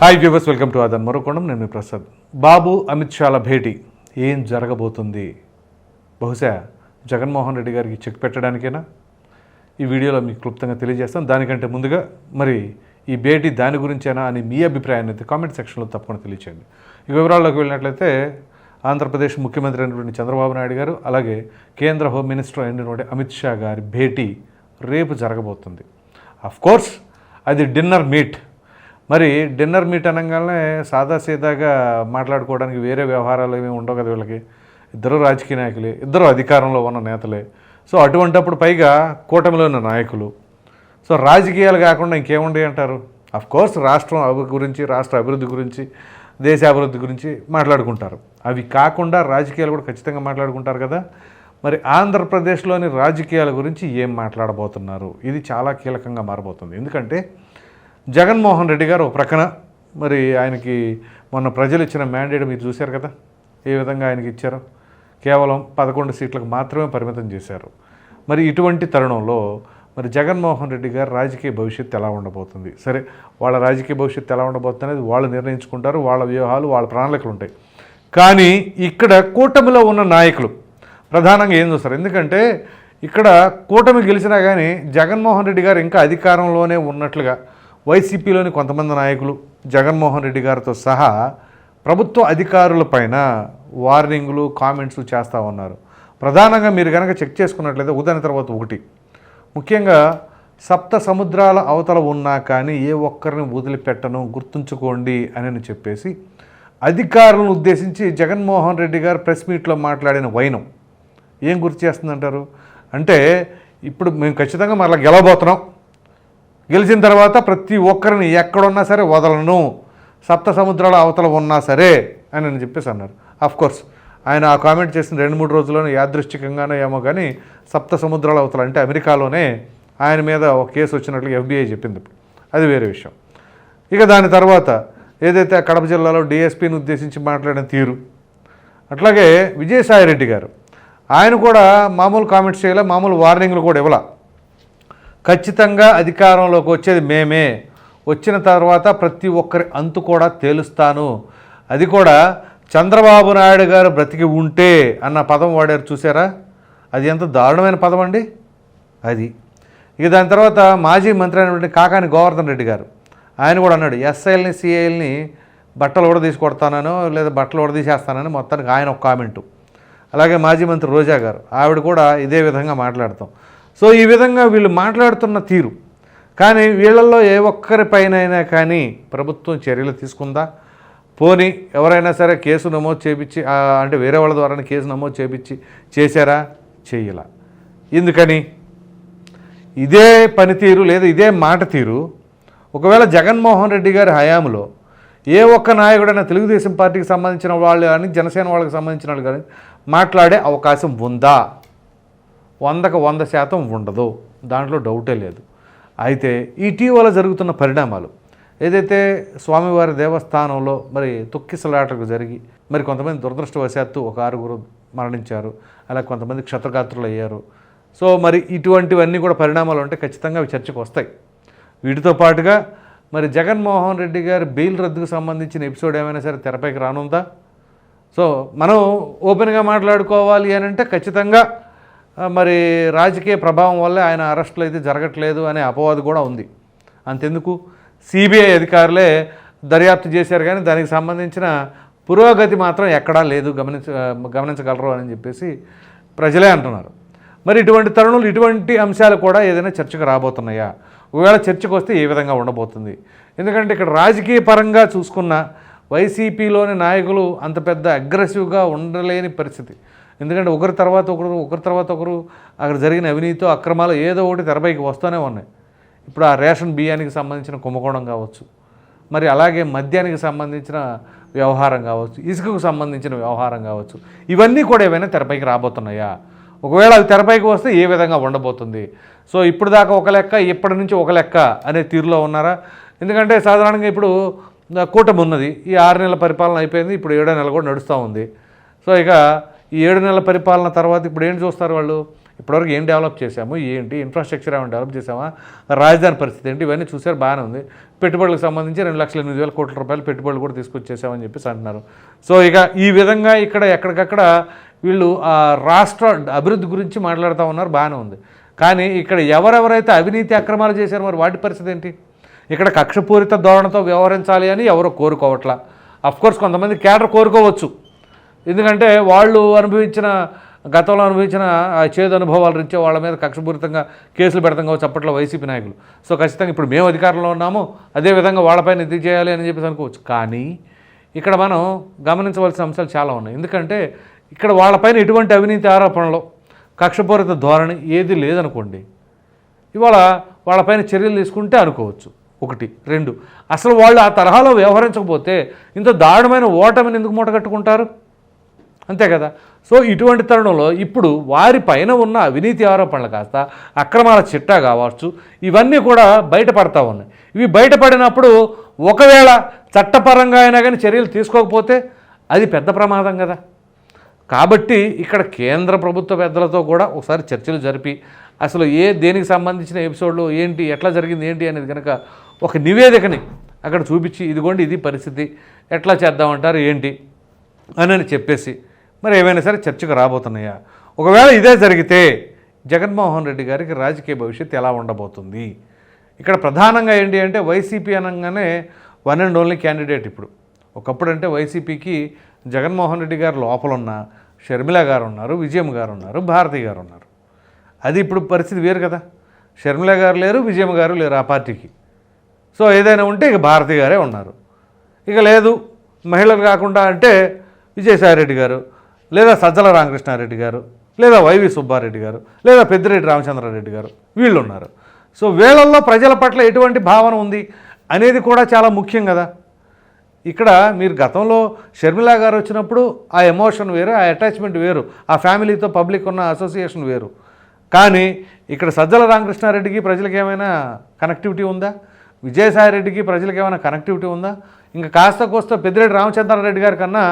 Hi viewers welcome to అదన్ మరొకొండం నేను మీ ప్రసాద్ బాబు అమిత్ షాల భేటీ ఏం జరగబోతుంది బహుశా జగన్మోహన్ రెడ్డి గారికి చెక్ పెట్టడానికేనా ఈ వీడియోలో మీకు క్లుప్తంగా తెలియజేస్తాం. దానికంటే ముందుగా మరి ఈ భేటీ దాని గురించేనా అని మీ అభిప్రాయాన్ని అయితే కామెంట్ సెక్షన్లో తప్పకుండా తెలియచేయండి. ఈ వివరాల్లోకి వెళ్ళినట్లయితే ఆంధ్రప్రదేశ్ ముఖ్యమంత్రి అయినటువంటి చంద్రబాబు నాయుడు గారు అలాగే కేంద్ర హోమ్ మినిస్టర్ అయినటువంటి అమిత్ షా గారి భేటీ రేపు జరగబోతుంది. అఫ్ కోర్స్ అది డిన్నర్ మీట్. మరి డిన్నర్ మీట్ అనగానే సాదా సీదాగా మాట్లాడుకోవడానికి వేరే వ్యవహారాలు ఏమి ఉండవు కదా వీళ్ళకి. ఇద్దరు రాజకీయ నాయకులే ఇద్దరు అధికారంలో ఉన్న నేతలే. సో అటువంటప్పుడు పైగా కూటమిలో ఉన్న నాయకులు. సో రాజకీయాలు కాకుండా ఇంకేముండే అంటారు? అఫ్ కోర్స్ రాష్ట్రం అభి గురించి రాష్ట్ర అభివృద్ధి గురించి దేశ అభివృద్ధి గురించి మాట్లాడుకుంటారు. అవి కాకుండా రాజకీయాలు కూడా ఖచ్చితంగా మాట్లాడుకుంటారు కదా. మరి ఆంధ్రప్రదేశ్లోని రాజకీయాల గురించి ఏం మాట్లాడబోతున్నారు? ఇది చాలా కీలకంగా మారబోతుంది. ఎందుకంటే జగన్మోహన్ రెడ్డి గారు ఒక ప్రక్కన మరి ఆయనకి మొన్న ప్రజలు ఇచ్చిన మ్యాండేట్ మీరు చూశారు కదా? ఏ విధంగా ఆయనకి ఇచ్చారు? కేవలం పదకొండు సీట్లకు మాత్రమే పరిమితం చేశారు. మరి ఇటువంటి తరుణంలో మరి జగన్మోహన్ రెడ్డి గారు రాజకీయ భవిష్యత్తు ఎలా ఉండబోతుంది? సరే వాళ్ళ రాజకీయ భవిష్యత్తు ఎలా ఉండబోతుంది అనేది వాళ్ళు నిర్ణయించుకుంటారు వాళ్ళ వ్యూహాలు వాళ్ళ ప్రణాళికలు ఉంటాయి. కానీ ఇక్కడ కూటమిలో ఉన్న నాయకులు ప్రధానంగా ఏం చూస్తారు? ఎందుకంటే ఇక్కడ కూటమి గెలిచినా కానీ జగన్మోహన్ రెడ్డి గారు ఇంకా అధికారంలోనే ఉన్నట్లుగా వైసీపీలోని కొంతమంది నాయకులు జగన్మోహన్ రెడ్డి గారితో సహా ప్రభుత్వ అధికారులపైన వార్నింగ్లు కామెంట్స్ చేస్తూ ఉన్నారు. ప్రధానంగా మీరు కనుక చెక్ చేసుకున్నట్లయితే ఉదాహరణ తర్వాత ఒకటి. ముఖ్యంగా సప్త సముద్రాల అవతల ఉన్నా కానీ ఏ ఒక్కరిని వదిలిపెట్టను గుర్తుంచుకోండి అని చెప్పేసి అధికారులను ఉద్దేశించి జగన్మోహన్ రెడ్డి గారు ప్రెస్ మీట్లో మాట్లాడిన వైనం. ఏం గుర్తు చేస్తుందంటారు? అంటే ఇప్పుడు మేము ఖచ్చితంగా మరలా గెలవబోతున్నాం. గెలిచిన తర్వాత ప్రతి ఒక్కరిని ఎక్కడున్నా సరే వదలను. సప్త సముద్రాల అవతల ఉన్నా సరే అని అని చెప్పేసి అన్నారు. అఫ్ కోర్స్ ఆయన ఆ కామెంట్ చేసిన రెండు మూడు రోజుల్లోనే యాదృష్టికంగానే ఏమో కానీ సప్త సముద్రాల అవతల అంటే అమెరికాలోనే ఆయన మీద ఒక కేసు వచ్చినట్లు ఎఫ్బిఐ చెప్పింది ఇప్పుడు. అది వేరే విషయం. ఇక దాని తర్వాత ఏదైతే ఆ కడప జిల్లాలో డిఎస్పీని ఉద్దేశించి మాట్లాడిన తీరు అట్లాగే విజయసాయిరెడ్డి గారు ఆయన కూడా మామూలు కామెంట్స్ చేయలే మామూలు వార్నింగ్లు కూడా ఇవ్వాల. ఖచ్చితంగా అధికారంలోకి వచ్చేది మేమే. వచ్చిన తర్వాత ప్రతి ఒక్కరి అంతు కూడా తేలుస్తాను. అది కూడా చంద్రబాబు నాయుడు గారు బ్రతికి ఉంటే అన్న పదం వాడారు చూసారా? అది ఎంత దారుణమైన పదం అండి? అది. ఇక దాని తర్వాత మాజీ మంత్రి అయినటువంటి కాకాని గోవర్ధన్ రెడ్డి గారు. ఆయన కూడా అన్నాడు ఎస్ఐల్ని సిఐల్ని బట్టలు కూడా తీసుకొడతానను లేదా బట్టలు కూడా తీసేస్తానని మొత్తానికి ఆయన ఒక కామెంటు. అలాగే మాజీ మంత్రి రోజా గారు ఆవిడ కూడా ఇదే విధంగా మాట్లాడతాం. సో ఈ విధంగా వీళ్ళు మాట్లాడుతున్న తీరు. కానీ వీళ్ళల్లో ఏ ఒక్కరిపైనైనా కానీ ప్రభుత్వం చర్యలు తీసుకుందా? పోనీ ఎవరైనా సరే కేసు నమోదు చేపించి అంటే వేరే వాళ్ళ ద్వారా కేసు నమోదు చేపించి చేశారా? చెయ్యలా ఎందుకని? ఇదే పనితీరు లేదా ఇదే మాట తీరు. ఒకవేళ జగన్మోహన్ రెడ్డి గారి హయాంలో ఏ ఒక్క నాయకుడైనా తెలుగుదేశం పార్టీకి సంబంధించిన వాళ్ళు కానీ జనసేన వాళ్ళకి సంబంధించిన వాళ్ళు కానీ మాట్లాడే అవకాశం ఉందా? వందకు వంద శాతం ఉండదు. దాంట్లో డౌటే లేదు. అయితే ఇటీవల జరుగుతున్న పరిణామాలు ఏదైతే స్వామివారి దేవస్థానంలో మరి తొక్కిసలాటకు జరిగి మరి కొంతమంది దురదృష్టవశాత్తు ఒక ఆరుగురు మరణించారు అలా కొంతమంది క్షతగాత్రులు అయ్యారు సో మరి ఇటువంటివన్నీ కూడా పరిణామాలు ఉంటే ఖచ్చితంగా అవి చర్చకు వస్తాయి. వీటితో పాటుగా మరి జగన్మోహన్ రెడ్డి గారి బెయిల్ రద్దుకు సంబంధించిన ఎపిసోడ్ ఏమైనా సరే తెరపైకి రానుందా? సో మనం ఓపెన్గా మాట్లాడుకోవాలి అని అంటే ఖచ్చితంగా మరి రాజకీయ ప్రభావం వల్ల ఆయన అరెస్టులు అయితే జరగట్లేదు అనే అపవాదు కూడా ఉంది. అంతెందుకు? సిబిఐ అధికారులే దర్యాప్తు చేశారు కానీ దానికి సంబంధించిన పురోగతి మాత్రం ఎక్కడా లేదు గమనించ గమనించగలరు అని చెప్పేసి ప్రజలే అంటున్నారు. మరి ఇటువంటి తరుణులు ఇటువంటి అంశాలు కూడా ఏదైనా చర్చకు రాబోతున్నాయా? ఒకవేళ చర్చకు వస్తే ఏ విధంగా ఉండబోతుంది? ఎందుకంటే ఇక్కడ రాజకీయ పరంగా చూసుకున్న వైసీపీలోని నాయకులు అంత పెద్ద అగ్రెసివ్గా ఉండలేని పరిస్థితి. ఎందుకంటే ఒకరి తర్వాత ఒకరు ఒకరి తర్వాత ఒకరు అక్కడ జరిగిన అవినీతితో అక్రమాలు ఏదో ఒకటి తెరపైకి వస్తూనే ఉన్నాయి. ఇప్పుడు ఆ రేషన్ బియ్యానికి సంబంధించిన కుంభకోణం కావచ్చు మరి అలాగే మద్యానికి సంబంధించిన వ్యవహారం కావచ్చు ఇసుకకు సంబంధించిన వ్యవహారం కావచ్చు ఇవన్నీ కూడా ఏమైనా తెరపైకి రాబోతున్నాయా? ఒకవేళ అవి తెరపైకి వస్తే ఏ విధంగా ఉండబోతుంది? సో ఇప్పుడు దాకా ఒక లెక్క ఇప్పటి నుంచి ఒక లెక్క అనే తీరులో ఉన్నారా? ఎందుకంటే సాధారణంగా ఇప్పుడు కూటమి ఉన్నది ఈ ఆరు నెలల పరిపాలన అయిపోయింది ఇప్పుడు ఏడో నెల కూడా నడుస్తూ ఉంది. సో ఇక ఈ ఏడు నెలల పరిపాలన తర్వాత ఇప్పుడు ఏం చూస్తారు వాళ్ళు? ఇప్పటివరకు ఏం డెవలప్ చేశాము? ఏంటి? ఇన్ఫ్రాస్ట్రక్చర్ ఏమైనా డెవలప్ చేసామా రాజధాని పరిస్థితి ఏంటి? ఇవన్నీ చూసారు బాగానే ఉంది. పెట్టుబడులకు సంబంధించి రెండు లక్షల ఎనిమిది వేల కోట్ల రూపాయలు పెట్టుబడులు కూడా తీసుకొచ్చేసామని చెప్పేసి అంటున్నారు. సో ఇక ఈ విధంగా ఇక్కడ ఎక్కడికక్కడ వీళ్ళు రాష్ట్ర అభివృద్ధి గురించి మాట్లాడుతూ ఉన్నారు బాగానే ఉంది. కానీ ఇక్కడ ఎవరెవరైతే అవినీతి అక్రమాలు చేశారో మరి వాటి పరిస్థితి ఏంటి? ఇక్కడ కక్షపూరిత ధోరణితో వ్యవహరించాలి అని ఎవరో కోరుకోవట్లా? అఫ్కోర్స్ కొంతమంది కేడర్ కోరుకోవచ్చు. ఎందుకంటే వాళ్ళు అనుభవించిన గతంలో అనుభవించిన ఆ చేదు అనుభవాలు రీత్యా వాళ్ళ మీద కక్షపూరితంగా కేసులు పెడతాం కావచ్చు అప్పట్లో వైసీపీ నాయకులు. సో ఖచ్చితంగా ఇప్పుడు మేము అధికారంలో ఉన్నాము అదేవిధంగా వాళ్ళపైన ఇది చేయాలి అని చెప్పేసి అనుకోవచ్చు. కానీ ఇక్కడ మనం గమనించవలసిన అంశాలు చాలా ఉన్నాయి. ఎందుకంటే ఇక్కడ వాళ్ళపైన ఎటువంటి అవినీతి ఆరోపణలు కక్షపూరిత ధోరణి ఏది లేదనుకోండి ఇవాళ వాళ్ళపైన చర్యలు తీసుకుంటే అనుకోవచ్చు. ఒకటి. రెండు. అసలు వాళ్ళు ఆ తరహాలో వ్యవహరించకపోతే ఇంత దారుణమైన ఓటమిని ఎందుకు మూటగట్టుకుంటారు? అంతే కదా? సో ఇటువంటి తరుణంలో ఇప్పుడు వారి పైన ఉన్న అవినీతి ఆరోపణలు కాస్త అక్రమాల చిట్టా కావచ్చు ఇవన్నీ కూడా బయటపడతా ఉన్నాయి. ఇవి బయటపడినప్పుడు ఒకవేళ చట్టపరంగా అయినా కానీ చర్యలు తీసుకోకపోతే అది పెద్ద ప్రమాదం కదా? కాబట్టి ఇక్కడ కేంద్ర ప్రభుత్వ పెద్దలతో కూడా ఒకసారి చర్చలు జరిపి అసలు ఏ దేనికి సంబంధించిన ఎపిసోడ్లు ఏంటి ఎట్లా జరిగింది ఏంటి అనేది కనుక ఒక నివేదికని అక్కడ చూపించి ఇదిగోండి ఇది పరిస్థితి ఎట్లా చేద్దామంటారు ఏంటి అని చెప్పేసి మరి ఏమైనా సరే చర్చకు రాబోతున్నాయా? ఒకవేళ ఇదే జరిగితే జగన్మోహన్ రెడ్డి గారికి రాజకీయ భవిష్యత్తు ఎలా ఉండబోతుంది? ఇక్కడ ప్రధానంగా ఏంటి అంటే వైసీపీ అనగానే వన్ అండ్ ఓన్లీ క్యాండిడేట్ ఇప్పుడు. ఒకప్పుడు అంటే వైసీపీకి జగన్మోహన్ రెడ్డి గారు లోపలున్న షర్మిల గారు ఉన్నారు విజయం గారు ఉన్నారు భారతి గారు ఉన్నారు అది ఇప్పుడు పరిస్థితి వేరు కదా. షర్మిల గారు లేరు విజయం గారు లేరు ఆ పార్టీకి. సో ఏదైనా ఉంటే ఇక భారతి గారే ఉన్నారు. ఇక లేదు మహిళలు కాకుండా అంటే విజయసాయి రెడ్డి గారు లేదా సజ్జల రామకృష్ణారెడ్డి గారు లేదా వైవి సుబ్బారెడ్డి గారు లేదా పెద్దిరెడ్డి రామచంద్రారెడ్డి గారు వీళ్ళు ఉన్నారు సో వీళ్ళల్లో ప్రజల పట్ల ఎటువంటి భావన ఉంది అనేది కూడా చాలా ముఖ్యం కదా. ఇక్కడ మీరు గతంలో షర్మిలా గారు వచ్చినప్పుడు ఆ ఎమోషన్ వేరు ఆ అటాచ్మెంట్ వేరు ఆ ఫ్యామిలీతో పబ్లిక్ ఉన్న అసోసియేషన్ వేరు. కానీ ఇక్కడ సజ్జల రామకృష్ణారెడ్డికి ప్రజలకు ఏమైనా కనెక్టివిటీ ఉందా? విజయసాయిరెడ్డికి ప్రజలకు ఏమైనా కనెక్టివిటీ ఉందా? ఇంకా కాస్త కోస్త పెద్దిరెడ్డి రామచంద్రారెడ్డి గారి కన్నా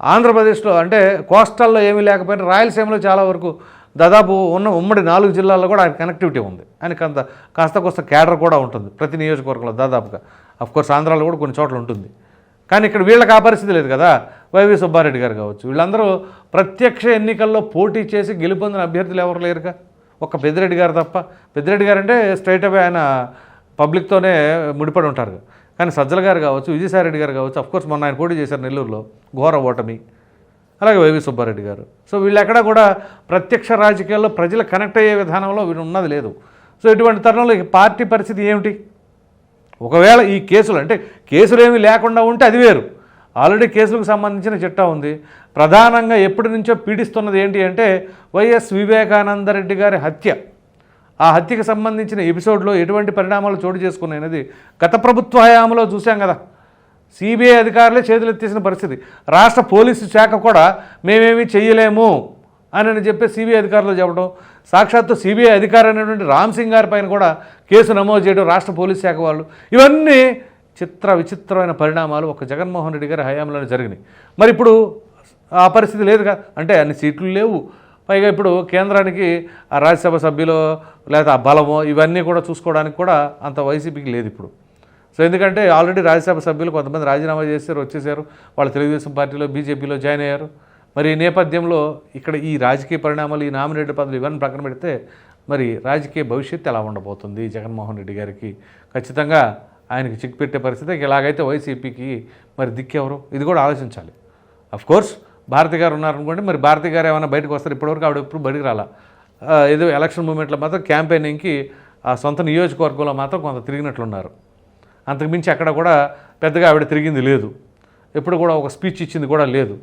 ఆంధ్రప్రదేశ్లో అంటే కోస్టల్లో ఏమీ లేకపోయినా రాయలసీమలో చాలా వరకు దాదాపు ఉన్న ఉమ్మడి నాలుగు జిల్లాల్లో కూడా ఆయన కనెక్టివిటీ ఉంది. ఆయనకి అంత కాస్త కోస్త క్యాడర్ కూడా ఉంటుంది. ప్రతి నియోజకవర్గంలో దాదాపుగా. కోర్స్ ఆంధ్రాలో కూడా కొన్ని చోట్ల ఉంటుంది. కానీ ఇక్కడ వీళ్ళకి ఆ పరిస్థితి లేదు కదా? వైవి సుబ్బారెడ్డి గారు కావచ్చు. వీళ్ళందరూ ప్రత్యక్ష ఎన్నికల్లో పోటీ చేసి గెలుపొందిన అభ్యర్థులు ఎవరు లేరుగా? ఒక్క పెద్దిరెడ్డి గారు తప్ప. పెద్దిరెడ్డి గారు అంటే స్ట్రైట్ అవే ఆయన పబ్లిక్తోనే ముడిపడి ఉంటారు కానీ సజ్జల గారు కావచ్చు విజయసాయిరెడ్డి గారు కావచ్చు అఫ్కోర్స్ మొన్న ఆయన పోటీ చేశారు నెల్లూరులో ఘోర ఓటమి. అలాగే వైవి సుబ్బారెడ్డి గారు. సో వీళ్ళు ఎక్కడ కూడా ప్రత్యక్ష రాజకీయాల్లో ప్రజలు కనెక్ట్ అయ్యే విధానంలో వీళ్ళు ఉన్నది లేదు. సో ఇటువంటి తరుణంలో ఈ పార్టీ పరిస్థితి ఏమిటి? ఒకవేళ ఈ కేసులు అంటే కేసులు ఏమీ లేకుండా ఉంటే అది వేరు. ఆల్రెడీ కేసులకు సంబంధించిన చిట్టా ఉంది. ప్రధానంగా ఎప్పటి నుంచో పీడిస్తున్నది ఏంటి అంటే వైఎస్ వివేకానందరెడ్డి గారి హత్య. ఆ హత్యకు సంబంధించిన ఎపిసోడ్లో ఎటువంటి పరిణామాలు చోటు చేసుకున్నాయనేది గత ప్రభుత్వ హయాంలో చూసాం కదా. సిబిఐ అధికారులే చేతులెత్తేసిన పరిస్థితి. రాష్ట్ర పోలీసు శాఖ కూడా మేమేమీ చెయ్యలేము అని చెప్పి సిబిఐ అధికారులు చెప్పడం సాక్షాత్తు సిబిఐ అధికారి అనేటువంటి రామ్ సింగ్ గారి పైన కూడా కేసు నమోదు చేయడం రాష్ట్ర పోలీస్ శాఖ వాళ్ళు. ఇవన్నీ చిత్ర విచిత్రమైన పరిణామాలు ఒక జగన్మోహన్ రెడ్డి గారి హయాంలోనే జరిగినాయి. మరి ఇప్పుడు ఆ పరిస్థితి లేదు కదా. అంటే అన్ని సీట్లు లేవు. పైగా ఇప్పుడు కేంద్రానికి ఆ రాజ్యసభ సభ్యులు లేదా ఆ బలమో ఇవన్నీ కూడా చూసుకోవడానికి కూడా అంత వైసీపీకి లేదు ఇప్పుడు. సో ఎందుకంటే ఆల్రెడీ రాజ్యసభ సభ్యులు కొంతమంది రాజీనామా చేశారు వచ్చేసారు వాళ్ళు తెలుగుదేశం పార్టీలో బీజేపీలో జాయిన్ అయ్యారు. మరి ఈ నేపథ్యంలో ఇక్కడ ఈ రాజకీయ పరిణామాలు ఈ నామినేటెడ్ పదవులు ఇవన్నీ ప్రక్కన పెడితే మరి రాజకీయ భవిష్యత్తు ఎలా ఉండబోతుంది జగన్మోహన్ రెడ్డి గారికి? ఖచ్చితంగా ఆయనకి చిక్ పెట్టే పరిస్థితి ఇలాగైతే వైసీపీకి మరి దిక్కెవరు? ఇది కూడా ఆలోచించాలి. అఫ్ కోర్స్ భారతి గారు ఉన్నారనుకోండి మరి భారతి గారు ఏమైనా బయటకు వస్తారు ఇప్పటివరకు ఆవిడ ఎప్పుడు బయటకు రాలా. ఏదో ఎలక్షన్ మూమెంట్లో మాత్రం క్యాంపెయినింగ్కి ఆ సొంత నియోజకవర్గంలో మాత్రం కొంత తిరిగినట్లున్నారు. అంతకుమించి అక్కడ కూడా పెద్దగా ఆవిడ తిరిగింది లేదు. ఎప్పుడు కూడా ఒక స్పీచ్ ఇచ్చింది కూడా లేదు.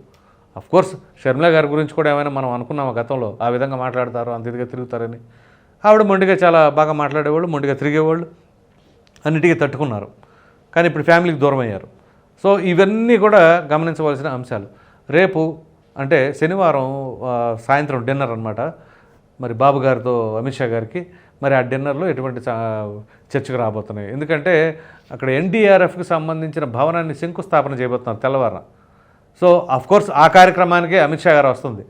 అఫ్ కోర్స్ షర్మిల గారి గురించి కూడా ఏమైనా మనం అనుకున్నాము గతంలో? ఆ విధంగా మాట్లాడతారు అంత ఇదిగా తిరుగుతారని. ఆవిడ మొండిగా చాలా బాగా మాట్లాడేవాళ్ళు మొండిగా తిరిగేవాళ్ళు అన్నిటికీ తట్టుకున్నారు. కానీ ఇప్పుడు ఫ్యామిలీకి దూరం అయ్యారు సో ఇవన్నీ కూడా గమనించవలసిన అంశాలు. రేపు అంటే శనివారం సాయంత్రం డిన్నర్ అనమాట మరి బాబు గారితో అమిత్ షా గారికి మరి ఆ డిన్నర్లో ఎటువంటి చా- చర్చకు రాబోతున్నాయి. ఎందుకంటే అక్కడ ఎన్డీఆర్ఎఫ్కి సంబంధించిన భవనాన్ని శంకుస్థాపన చేయబోతున్నారు తెల్లవారున. సో కోర్స్ ఆ కార్యక్రమానికే అమిత్ షా గారు వస్తుంది.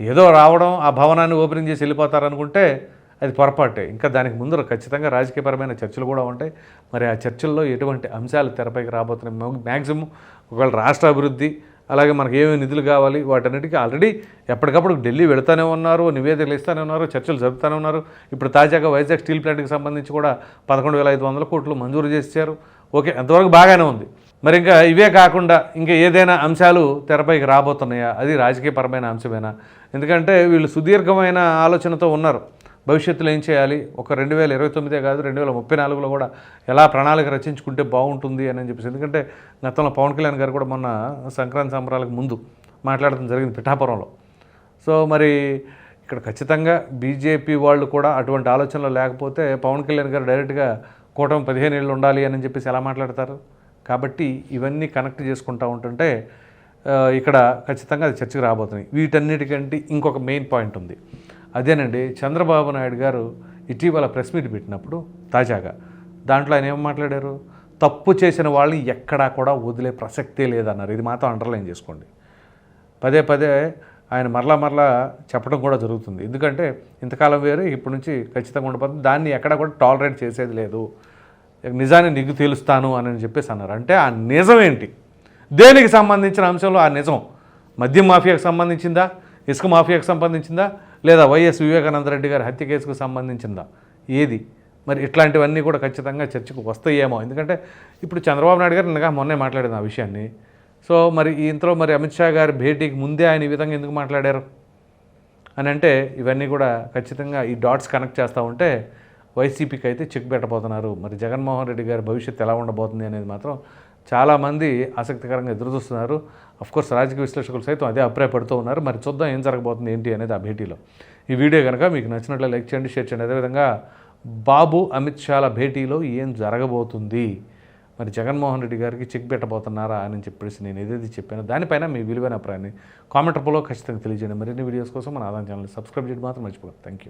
ఏదో రావడం ఆ భవనాన్ని ఓపెనింగ్ చేసి వెళ్ళిపోతారనుకుంటే అది పొరపాటే. ఇంకా దానికి ముందు ఖచ్చితంగా రాజకీయపరమైన చర్చలు కూడా ఉంటాయి. మరి ఆ చర్చల్లో ఎటువంటి అంశాలు తెరపైకి రాబోతున్నాయి? మ్యాక్సిమం ఒకవేళ రాష్ట్ర అభివృద్ధి అలాగే మనకి ఏమేమి నిధులు కావాలి వాటన్నిటికీ ఆల్రెడీ ఎప్పటికప్పుడు ఢిల్లీ వెళుతూనే ఉన్నారు నివేదికలు ఇస్తూనే ఉన్నారు చర్చలు జరుపుతూనే ఉన్నారు. ఇప్పుడు తాజాగా వైజాగ్ స్టీల్ ప్లాంట్కి సంబంధించి కూడా పదకొండు వేల ఐదు వందల కోట్లు మంజూరు చేశారు ఓకే అంతవరకు బాగానే ఉంది. మరి ఇంకా ఇవే కాకుండా ఇంకా ఏదైనా అంశాలు తెరపైకి రాబోతున్నాయా? అది రాజకీయపరమైన అంశమేనా? ఎందుకంటే వీళ్ళు సుదీర్ఘమైన ఆలోచనతో ఉన్నారు. భవిష్యత్తులో ఏం చేయాలి? ఒక రెండు వేల ఇరవై తొమ్మిదే కాదు రెండు వేల ముప్పై నాలుగులో కూడా ఎలా ప్రణాళిక రచించుకుంటే బాగుంటుంది అని చెప్పేసి. ఎందుకంటే గతంలో పవన్ కళ్యాణ్ గారు కూడా మొన్న సంక్రాంతి సంబరాలకు ముందు మాట్లాడడం జరిగింది పిఠాపురంలో. సో మరి ఇక్కడ ఖచ్చితంగా బీజేపీ వాళ్ళు కూడా అటువంటి ఆలోచనలు లేకపోతే పవన్ కళ్యాణ్ గారు డైరెక్ట్గా కూటమి పదిహేను ఏళ్ళు ఉండాలి అని చెప్పేసి ఎలా మాట్లాడతారు? కాబట్టి ఇవన్నీ కనెక్ట్ చేసుకుంటూ ఉంటుంటే ఇక్కడ ఖచ్చితంగా అది చర్చకు రాబోతున్నాయి. వీటన్నిటికంటే ఇంకొక మెయిన్ పాయింట్ ఉంది. అదేనండి చంద్రబాబు నాయుడు గారు ఇటీవల ప్రెస్ మీట్ పెట్టినప్పుడు తాజాగా దాంట్లో ఆయన ఏం మాట్లాడారు? తప్పు చేసిన వాళ్ళని ఎక్కడా కూడా వదిలే ప్రసక్తే లేదన్నారు. ఇది మాత్రం అండర్లైన్ చేసుకోండి. పదే పదే ఆయన మరలా మరలా చెప్పడం కూడా జరుగుతుంది. ఎందుకంటే ఇంతకాలం వేరే ఇప్పటి నుంచి ఖచ్చితంగా ఉండిపోతుంది దాన్ని ఎక్కడ కూడా టాలరేట్ చేసేది లేదు. నిజాన్ని నీకు తెలుస్తాను అని చెప్పేసి అన్నారు. అంటే ఆ నిజం ఏంటి? దేనికి సంబంధించిన అంశంలో ఆ నిజం? మద్యం మాఫియాకు సంబంధించిందా? ఇసుక మాఫియాకు సంబంధించిందా? లేదా వైఎస్ వివేకానంద రెడ్డి గారి హత్య కేసుకు సంబంధించిందా? ఏది? మరి ఇట్లాంటివన్నీ కూడా ఖచ్చితంగా చర్చకు వస్తాయేమో. ఎందుకంటే ఇప్పుడు చంద్రబాబు నాయుడు గారు నిన్నగా మొన్నే మాట్లాడింది ఆ విషయాన్ని. సో మరి ఇంతలో మరి అమిత్ షా గారి భేటీకి ముందే ఆయన ఈ విధంగా ఎందుకు మాట్లాడారు? అని అంటే ఇవన్నీ కూడా ఖచ్చితంగా ఈ డాట్స్ కనెక్ట్ చేస్తూ ఉంటే వైసీపీకి అయితే చెక్ పెట్టబోతున్నారు. మరి జగన్మోహన్ రెడ్డి గారి భవిష్యత్తు ఎలా ఉండబోతుంది అనేది మాత్రం చాలామంది ఆసక్తికరంగా ఎదురుచూస్తున్నారు కోర్స్ రాజకీయ విశ్లేషకులు సైతం అదే అభిప్రాయపడుతూ ఉన్నారు. మరి చూద్దాం ఏం జరగబోతుంది ఏంటి అనేది ఆ భేటీలో. ఈ వీడియో కనుక మీకు నచ్చినట్లు లైక్ చేయండి షేర్ చేయండి. అదేవిధంగా బాబు అమిత్ షాల భేటీలో ఏం జరగబోతుంది? మరి జగన్మోహన్ రెడ్డి గారికి చెక్ పెట్టబోతున్నారా అని చెప్పేసి నేను ఏదైతే చెప్పానో దానిపైన మీ విలువైన అభిప్రాయాన్ని కామెంట్ రూపంలో ఖచ్చితంగా తెలియజేయండి. మరిన్ని వీడియోస్ కోసం మన ఆదాయం ఛానల్ సబ్స్క్రైబ్ చేయడం మాత్రం మర్చిపోకండి థ్యాంక్ యూ